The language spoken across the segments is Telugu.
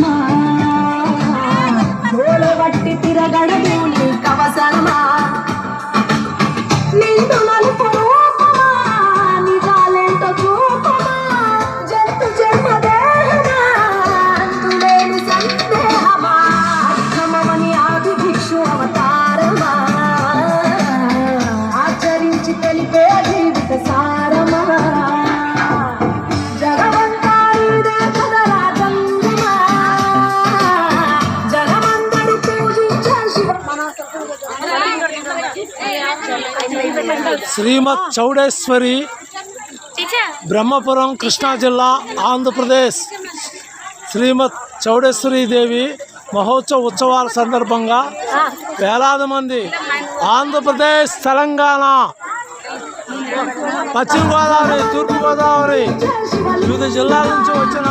అవసరమా శ్రీమత్ చౌడేశ్వరి బ్రహ్మపురం కృష్ణా జిల్లా ఆంధ్రప్రదేశ్. శ్రీమత్ చౌడేశ్వరి దేవి మహోత్సవ ఉత్సవాల సందర్భంగా వేలాది మంది ఆంధ్రప్రదేశ్ తెలంగాణ పశ్చిమ గోదావరి తూర్పు గోదావరి వివిధ జిల్లాల నుంచి వచ్చిన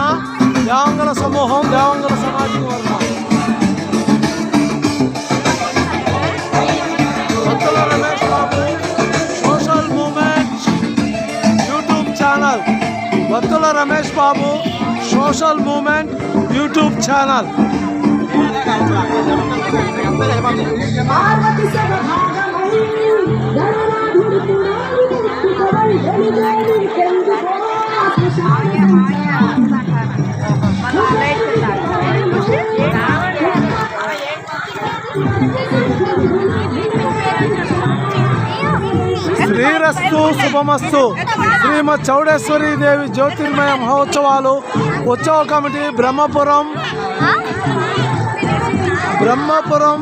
దేవంగల సమూహం దేవంగల సామాజిక వర్గం భక్తుల Ramesh Babu social movement YouTube channel Parvati సభాగమై గణనాథుడు శుభమస్తు. శ్రీమద్ చౌడేశ్వరి దేవి జ్యోతిర్మయ మహోత్సవాలు ఉత్సవ కమిటీ బ్రహ్మపురం. బ్రహ్మపురం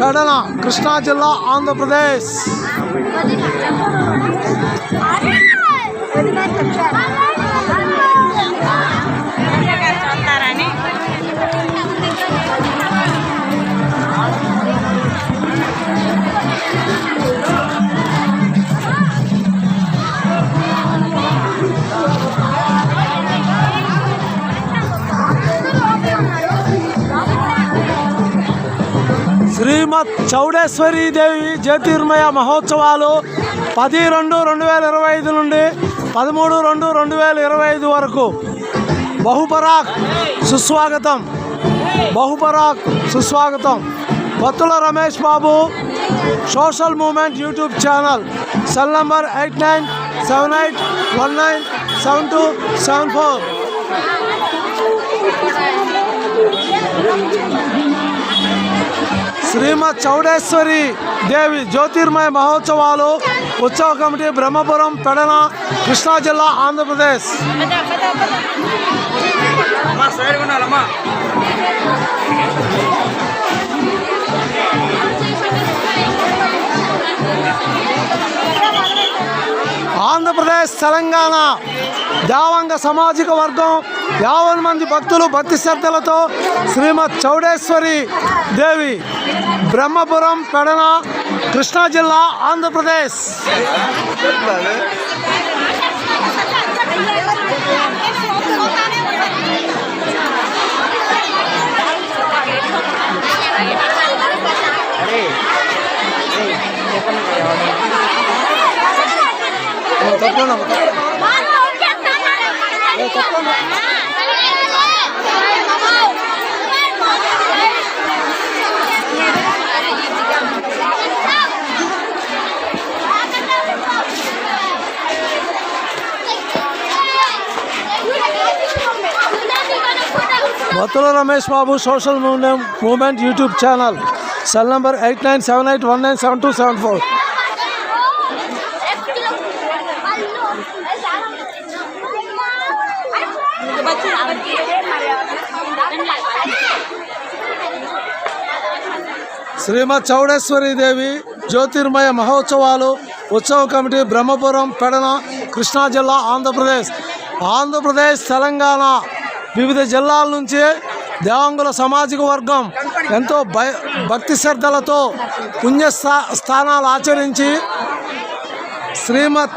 కడల కృష్ణా జిల్లా ఆంధ్రప్రదేశ్. శ్రీమద్ చౌడేశ్వరి దేవి జ్యోతిర్మయ మహోత్సవాలు పది రెండు రెండు వేల ఇరవై ఐదు నుండి పదమూడు రెండు రెండు వేల ఇరవై ఐదు వరకు. బహుపరాక్ సుస్వాగతం. బహుపరాక్ సుస్వాగతం. Battula Ramesh Babu social movement YouTube channel. Cell number eight nine seven eight one nine seven two seven four. శ్రీమద్ చౌడేశ్వరి దేవి జ్యోతిర్మయ మహోత్సవాలు ఉత్సవ కమిటీ బ్రహ్మపురం పెడన కృష్ణా జిల్లా ఆంధ్రప్రదేశ్. ఆంధ్రప్రదేశ్ తెలంగాణ దేవాంగ సామాజిక వర్గం యావన్ మంది భక్తులు భక్తి శ్రద్ధలతో శ్రీమద్ చౌడేశ్వరి దేవి బ్రహ్మపురం పెడన కృష్ణా జిల్లా Andhra Pradesh. Battula Ramesh Babu social movement movement YouTube channel. Cell number eight nine seven eight one nine seven two seven four. శ్రీమద్ చౌడేశ్వరి దేవి జ్యోతిర్మయ మహోత్సవాలు ఉత్సవ కమిటీ బ్రహ్మపురం పెడన కృష్ణా జిల్లా ఆంధ్రప్రదేశ్. ఆంధ్రప్రదేశ్ తెలంగాణ వివిధ జిల్లాల నుంచి దేవాంగుల సామాజిక వర్గం ఎంతో భయ భక్తి శ్రద్ధలతో పుణ్య స్థా- స్థానాలు ఆచరించి శ్రీమద్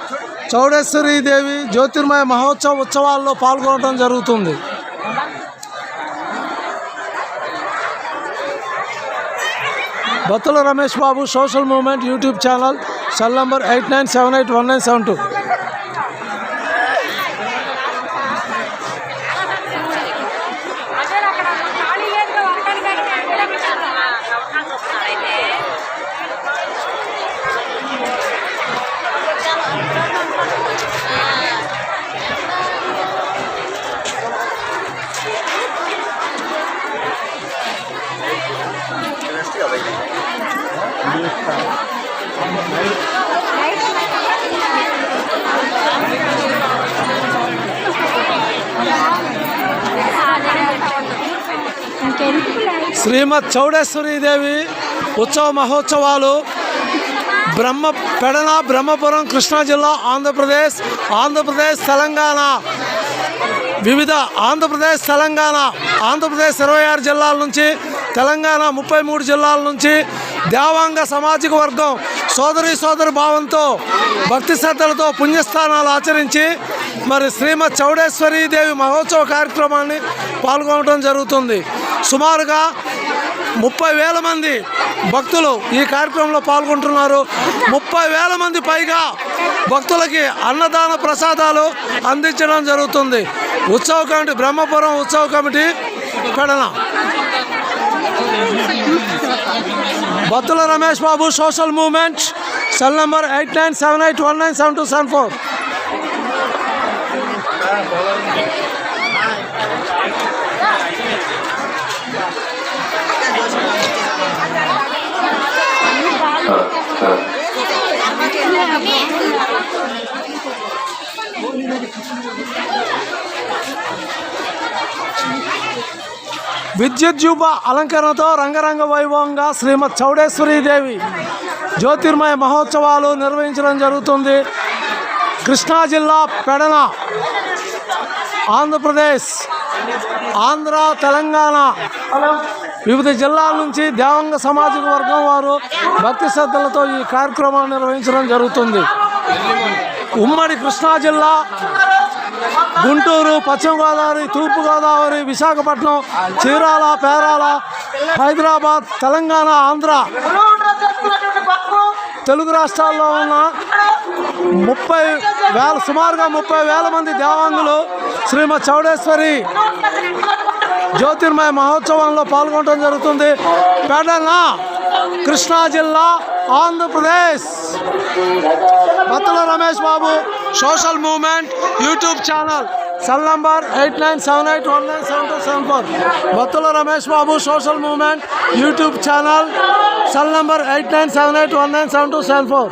చౌడేశ్వరి దేవి జ్యోతిర్మయ మహోత్సవ ఉత్సవాల్లో పాల్గొనడం జరుగుతుంది. Battula Ramesh Babu social movement YouTube channel cell number eight nine seven eight one nine seven two. శ్రీమద్ చౌడేశ్వరీదేవి ఉత్సవ మహోత్సవాలు బ్రహ్మ పెడన బ్రహ్మపురం కృష్ణా జిల్లా ఆంధ్రప్రదేశ్ ఆంధ్రప్రదేశ్ తెలంగాణ. వివిధ ఆంధ్రప్రదేశ్ తెలంగాణ ఆంధ్రప్రదేశ్ ఇరవై ఆరు జిల్లాల నుంచి తెలంగాణ ముప్పై మూడు జిల్లాల నుంచి దేవాంగ సామాజిక వర్గం సోదరి సోదరి భావంతో భక్తి శ్రద్ధలతో పుణ్యస్థానాలు ఆచరించి మరి శ్రీమద్ చౌడేశ్వరీదేవి మహోత్సవ కార్యక్రమాన్ని పాల్గొనడం జరుగుతుంది. సుమారుగా ముప్పై వేల మంది భక్తులు ఈ కార్యక్రమంలో పాల్గొంటున్నారు. ముప్పై వేల మంది పైగా భక్తులకి అన్నదాన ప్రసాదాలు అందించడం జరుగుతుంది. ఉత్సవ కమిటీ బ్రహ్మపురం ఉత్సవ కమిటీ పెడన. భక్తుల Ramesh Babu social movement cell number eight nine seven eight one nine seven two seven four. విద్యుత్ అలంకరణతో రంగరంగ వైభవంగా శ్రీమద్ చౌడేశ్వరీదేవి జ్యోతిర్మయ మహోత్సవాలు నిర్వహించడం జరుగుతుంది. కృష్ణా జిల్లా పెడన ఆంధ్రప్రదేశ్ ఆంధ్ర తెలంగాణ వివిధ జిల్లాల నుంచి దేవంగ సామాజిక వర్గం వారు భక్తి శ్రద్ధలతో ఈ కార్యక్రమాన్ని నిర్వహించడం జరుగుతుంది. ఉమ్మడి కృష్ణా జిల్లా గుంటూరు పశ్చిమ గోదావరి తూర్పు గోదావరి విశాఖపట్నం చీరాల పేరాల హైదరాబాద్ తెలంగాణ ఆంధ్ర తెలుగు రాష్ట్రాల్లో ఉన్న ముప్పై వేల సుమారుగా ముప్పై వేల మంది దేవాంగులు శ్రీమద్ చౌడేశ్వరి జ్యోతిర్మయ మహోత్సవంలో పాల్గొనడం జరుగుతుంది. పెడన కృష్ణా జిల్లా Andhra Pradesh. Battula Ramesh Babu social movement YouTube channel. Cell number eight nine seven eight one nine seven two seven four. Battula Ramesh Babu social movement YouTube channel. Cell number eight nine seven eight one nine seven two seven four.